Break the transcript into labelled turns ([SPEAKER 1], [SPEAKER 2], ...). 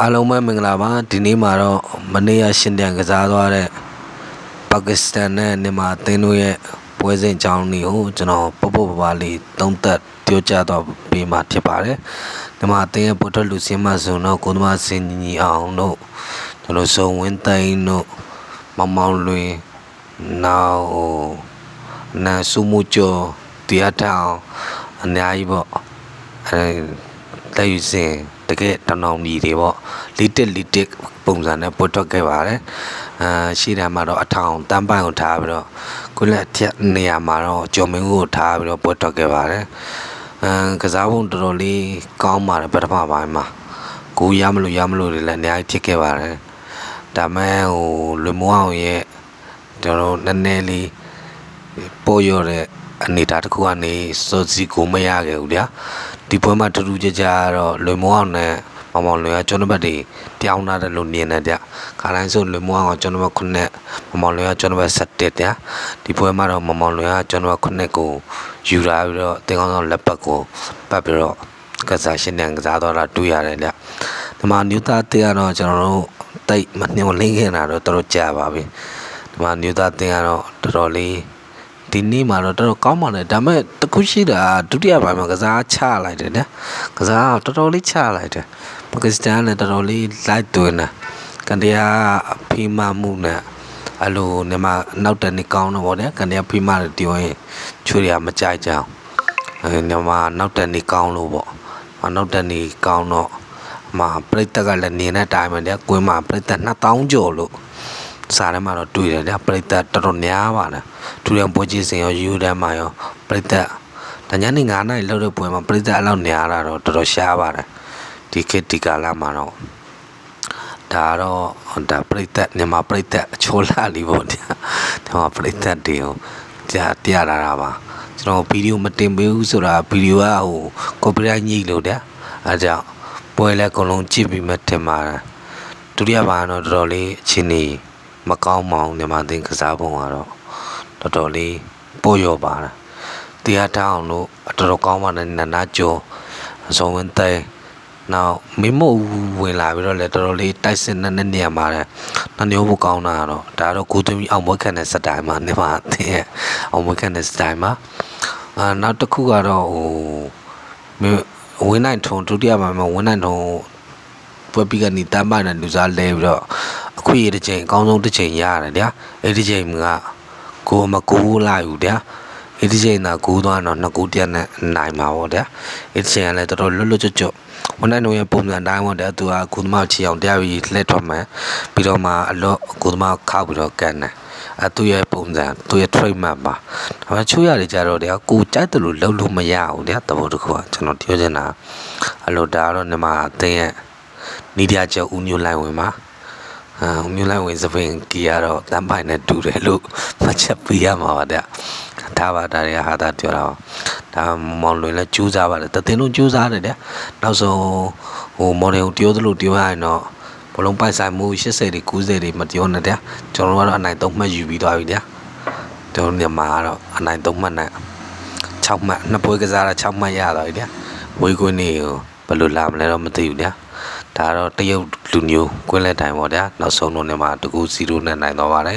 [SPEAKER 1] အားလုံးပဲမင်္ဂလာပါဒီနေ့မှာတော့မနေ့ကရှင်တန်ကစားသွားတဲ့ပါကစ္စတန်နဲ့မြန်မာအသင်းတို့ရဲ့ပွဲစဉ်ကြောင်းတွေကိုကျွန်တော်ပုတ်ပုတ်ပပလေးသုံးသပ်ပြောကြားတော့ပေးမှာဖြစ်ပါတယ်မြန်မာအသင်းရဲ့ပေါ်ထွက်လူစင်းမဆုံတော့ကိုသမားစင်ညီအောင်တို့ကျွန်တော်စုံဝင်းသိန်းတို့မောင်မောင်လွင်နောက်ဟိုနာစုမှုကျော်တရားထောင်အများကြီးပေါ့အဲလက်ယူစင်တ ကယ်တောင်တောင်ကြီးတွေပေါ့လီတစ်လီတစ်ပုံစံနဲ့ပွတ်ထွက်ခဲ့ပါတယ်အာရှေ့တန်းမှာတော့အထောင်တန်းပန်းကိုထားပြီးတော့ကိုလက်ထက်နေရာမှာတော့ကျော်မင်းကိုထားပြီးတော့ပွတ်ထွက်ခဲ့ပါတယ်အာကစားပုံတော်တော်လေးကောင်းပါတယ်ပထမပိုင်းမှာကိုရမလို့ရမလို့တွေလည်းအများကြီးဖြစ်ခဲ့ပါတယ်ဒါမဲ့ဟိုလွေမောအောင်ရဲ့ကျွန်တော်နည်းနည်းလေးပို့ရတဲ့အနေအထားတစ်ခုကနေစောစီကိုမရခဲ့ဘူးဗျာ ဒီပွဲမှာတူတူကြကြတော့လွေမောအောင်နဲ့မောင်မောင်လွေကကျွန်တော်ဘက်တွေပြောင်းလာတယ်လို့မြင်တယ်ဗျခါတိုင်းဆိုလွေမောအောင်ကကျွန်တော်ဘက်ခုနှစ်မောင်မောင်လွေကကျွန်တော်ဘက်7ဗျာဒီပွဲမှာတော့မောင်မောင်လွေကကျွန်တော်ဘက်ခုနှစ်ကိုယူလာပြီးတော့တင်ကောင်းဆောင်လက်ပတ်ကိုပတ်ပြီးတော့ကစားရှင်းတဲ့ကစားတော့တာတွေ့ရတယ်ဗျဒီမှာနျူတာတေကတော့ကျွန်တော်တို့တိတ်မနှိမ့်လင်းခဲ့တာတော့တော်တော်ကြာပါပြီဒီမှာနျူတာတင်ကတော့တော်တော်လေး ဒီနေ့မှာတော့တော်တော်ကောင်းပါတယ်ဒါပေမဲ့တခုရှိတာဒုတိယပိုင်းမှာကစားချလိုက်တယ်နော်ကစားကတော်တော်လေးချလိုက်တယ်ပါကစ္စတန်ကလည်းတော်တော်လေးလိုက်သွင်းတယ်ကန်တရားဖီမာမှုနဲ့အလိုနေမှာနောက်တနေ့ကောင်းတော့ဗောဗျာကန်တရားဖီမာတွေပြောရင်ချွေရမကြိုက်ကြအောင်အဲနေမှာနောက်တနေ့ကောင်းလို့ဗောနောက်တနေ့ကောင်းတော့မှာပြိတ္တကလည်းနေတဲ့အတိုင်းပဲဗျာကွင်းမှာပြိတ္တ2000ကျော်လို့ စားထဲမှာတော့တွေ့တယ်ဗျပရိသတ်တော်တော်များပါတယ်ထူရန်ပွဲကြီးစင်ရောယူတန်းမှာရောပရိသတ်ဒါညနေ9နာရီလောက်တဲ့ပွဲမှာပရိသတ်အလောက်များတာတော့တော်တော်ရှားပါတယ်ဒီခေတ်ဒီကာလမှာတော့ဒါတော့ဒါပရိသတ်မြန်မာပရိသတ်အချိုးလာလီပေါ့ဗျာဒီမှာပရိသတ်တွေကိုကြာပြလာတာပါကျွန်တော်ဗီဒီယိုမတင်ပေးဘူးဆိုတာဗီဒီယိုကဟိုကော်ပီရိုက်ညှိလို့တဲ့အဲကြောင့်ပွဲလဲအကုန်လုံးကြည့်ပြီးမှတင်ပါတယ်ဒုတိယပိုင်းတော့တော်တော်လေးအချင်းကြီး မကောင်းမောင်မြန်မာသင်ကစားပုံကတော့တော်တော်လေးပို့ရောပါတာတရားထောင်လို့တော်တော်ကောင်းပါတဲ့နနာကျော်အစုံဝင်တဲ့နောက်မင်းမို့ဝင်လာပြီးတော့လည်းတော်တော်လေးတိုက်စစ်နဲ့နေရမှာတဲ့နှညိုးဖို့ကောင်းတာကတော့ဒါတော့ကိုသွင်းပြီးအောင်ဘွက်ခန့်တဲ့စတိုင်မှာနေမှာတဲ့အောင်ဘွက်ခန့်တဲ့စတိုင်မှာအာနောက်တစ်ခုကတော့ဟိုမင်းဝင်းနိုင်ထုံဒုတိယပိုင်းမှာဝင်းနိုင်ထုံပွဲပြီးကနေတမ်းပါတဲ့လူစားလဲပြီးတော့အ ခွင့်အရေးတစ်ချိန်အကောင်းဆုံးတစ်ချိန်ရတယ်ဗျာအဲ့ဒီချိန်ကကိုမကူလာอยู่ဗျာအဲ့ဒီချိန်ကကူသွားတော့နှစ်ကူတရက်နဲ့နိုင်မှာပေါ့ဗျာအဲ့ဒီချိန်ကလည်းတော်တော်လွတ်လွတ်ကျွတ်ကျွတ်ဝန်နိုင်တို့ရဲ့ပုံစံတိုင်းပေါ့ဗျာသူကကုသမာချီအောင်တရားပြီးလှည့်ထွက်မယ်ပြီးတော့မှအလော့ကုသမာခောက်ပြီးတော့ကန်တယ်အဲသူရဲ့ပုံစံသူရဲ့ trademark ပါဒါပေမဲ့ချိုးရတယ်ကြတော့တရားကိုကြိုက်တယ်လို့လုံးလို့မရဘူးဗျာတဘောတစ်ခုကကျွန်တော်ပြောချင်တာအလို့ဒါကတော့ညီမအသင်းရဲ့နီးပြချက်ဦးညွှန်လိုက်ဝင်ပါ အာဦးညွှန်လိုက်ဝင်စပင်ကီကတော့တမ်းပိုင်နဲ့တူတယ်လို့မှတ်ချက်ပေးရမှာပါဗျဒါပါဒါတွေကဟာတာပြောတာပါဒါမောင်လွင်လည်းကြိုးစားပါတယ်တသိန်းလုံးကြိုးစားတယ်တဲ့နောက်ဆုံးဟိုမော်ဒယ်ကိုပြောသလိုပြောရရင်တော့ဘလုံးပိုက်ဆိုင်မှု80တွေ90တွေမပြောနဲ့တဲ့ကျွန်တော်တို့ကတော့အနိုင်3မှတ်ယူပြီးသွားပြီတဲ့ကျွန်တော်မြန်မာကတော့အနိုင်3မှတ်နဲ့6မှတ်နှစ်ပွဲကစားတာ6မှတ်ရသွားပြီတဲ့ဝေးကွင်းနေကိုဘယ်လိုလာမလဲတော့မသိဘူးတဲ့ ဒါတော့တရုတ်လူမျိုးကွင်းလက်တိုင်းပေါ့ဗျာနောက်ဆုံးတော့နေမှာတကူ0နဲ့နိုင်တော့ပါတယ်